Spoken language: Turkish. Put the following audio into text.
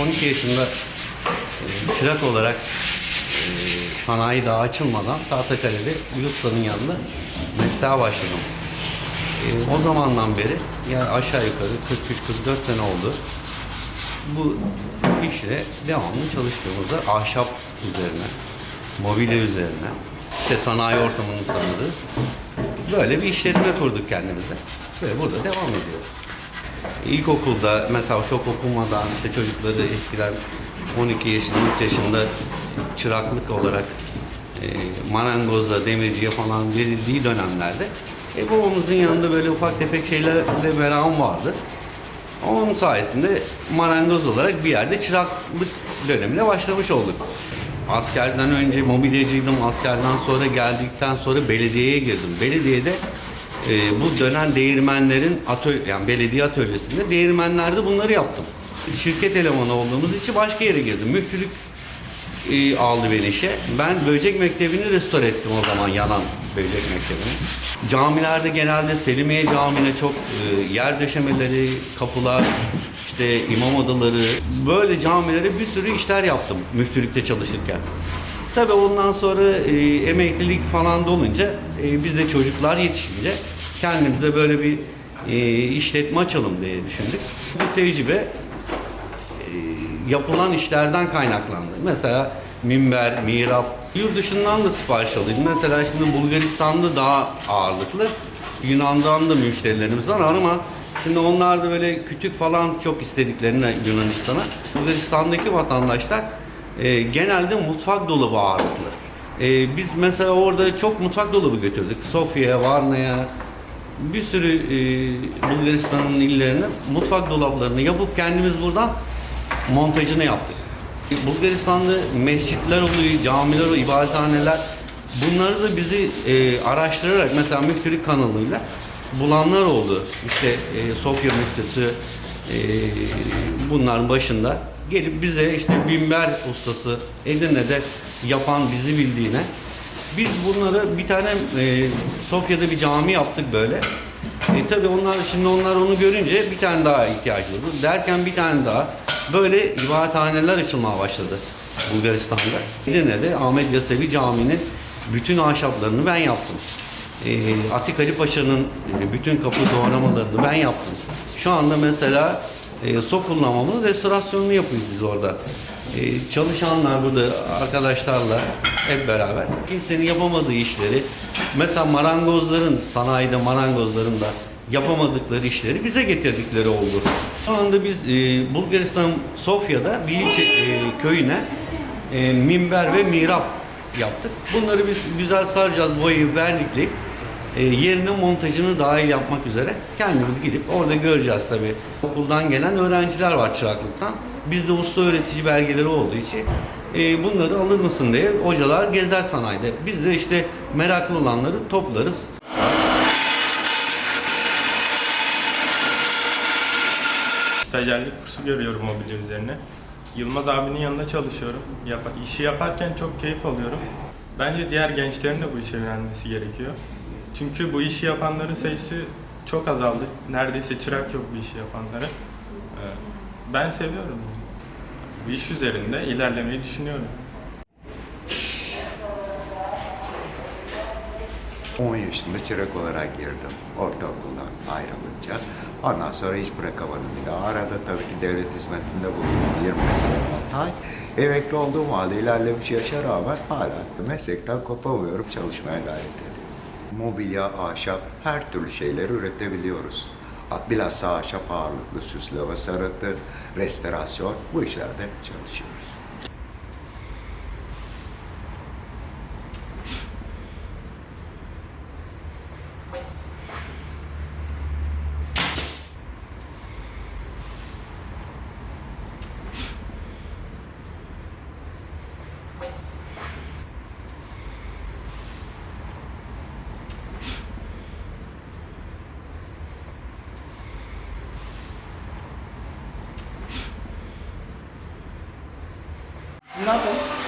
...12 yaşında e, çırak olarak e, sanayi daha açılmadan Tahtakale'de bir ustanın yanında mesleğe başladım. E, o zamandan beri yani aşağı yukarı 43-44 sene oldu. Bu işle devamlı çalıştığımızda ahşap üzerine, mobilya üzerine, işte sanayi ortamını tanıdığı böyle bir işletme kurduk kendimize. Ve burada devam ediyoruz. İlkokulda mesela şok okumadan işte çocukları eskiden 12 yaşında, 13 yaşında çıraklık olarak e, marangozla, demirciye falan verildiği dönemlerde e, babamızın yanında böyle ufak tefek şeylerle merakım vardı. Onun sayesinde marangoz olarak bir yerde çıraklık dönemine başlamış olduk. Askerden önce mobilyacıydım. Askerden sonra geldikten sonra belediyeye girdim. Belediyede e, bu dönen değirmenlerin atölye, yani belediye atölyesinde değirmenlerde bunları yaptım. Şirket elemanı olduğumuz için başka yere girdim. Müftülük e, aldı beni işe. Ben böcek mektebini restore ettim o zaman yanan böcek mektebini. Camilerde genelde Selimiye Camii'ne çok e, yer döşemeleri, kapılar, işte imam odaları, böyle camilere bir sürü işler yaptım müftülükte çalışırken. Tabii ondan sonra e, emeklilik falan dolunca e, biz de çocuklar yetişince kendimize böyle bir e, işletme açalım diye düşündük. Bu tecrübe yapılan işlerden kaynaklandı. Mesela minber, mihrap, yurt dışından da sipariş alıyoruz. Mesela şimdi Bulgaristan'da daha ağırlıklı, Yunan'dan da müşterilerimiz var ama şimdi onlar da böyle kütük falan çok istediklerine Yunanistan'a. Bulgaristan'daki vatandaşlar e, genelde mutfak dolabı ağırlıklı. E, biz mesela orada çok mutfak dolabı götürdük. Sofya'ya, Varna'ya, bir sürü e, Bulgaristan'ın illerine mutfak dolaplarını yapıp kendimiz buradan montajını yaptık. Bulgaristan'da mescitler oluyor, camiler oluyor, ibadethaneler. Bunları da bizi e, araştırarak mesela müftülük kanalıyla bulanlar oldu. İşte e, Sofya müftüsü e, bunların başında gelip bize işte Bimber ustası Edirne'de yapan bizi bildiğine biz bunları bir tane e, Sofya'da bir cami yaptık böyle. E tabi onlar şimdi onlar onu görünce bir tane daha ihtiyaç oldu. Derken bir tane daha böyle ibadethaneler açılmaya başladı Bulgaristan'da. Edirne'de Ahmet Yasevi Camii'nin bütün ahşaplarını ben yaptım. E, Atik Ali Paşa'nın e, bütün kapı doğramalarını ben yaptım. Şu anda mesela e, Sokullamamın restorasyonunu yapıyoruz biz orada. E, çalışanlar burada arkadaşlarla hep beraber kimsenin yapamadığı işleri mesela marangozların sanayide marangozların da yapamadıkları işleri bize getirdikleri oldu. Şu anda biz e, Bulgaristan Sofya'da bir ilçe e, köyüne e, minber ve mihrap yaptık. Bunları biz güzel saracağız, boyayıp vernikleyip e, yerine montajını dahil yapmak üzere kendimiz gidip orada göreceğiz tabii. Okuldan gelen öğrenciler var çıraklıktan. Bizde usta öğretici belgeleri olduğu için e, bunları alır mısın diye hocalar gezer sanayide. Biz de işte meraklı olanları toplarız. Stajyerlik kursu görüyorum mobilya üzerine. Yılmaz abinin yanında çalışıyorum. Yap işi yaparken çok keyif alıyorum. Bence diğer gençlerin de bu işe yönelmesi gerekiyor. Çünkü bu işi yapanların sayısı çok azaldı. Neredeyse çırak yok bu işi yapanları. Ee, Ben seviyorum. Bu iş üzerinde ilerlemeyi düşünüyorum. 10 yaşında çırak olarak girdim ortaokuldan ayrılınca. Ondan sonra hiç bırakamadım bir. Arada tabii ki devlet hizmetinde bulundum 25 sene 6 ay. Emekli olduğum halde ilerlemiş yaşa rağmen hala meslekten kopamıyorum, çalışmaya gayret ediyorum. Mobilya, ahşap, her türlü şeyleri üretebiliyoruz. Bilhassa ahşap ağırlıklı süsleme sanatı, restorasyon bu işlerde çalışıyoruz. 나도.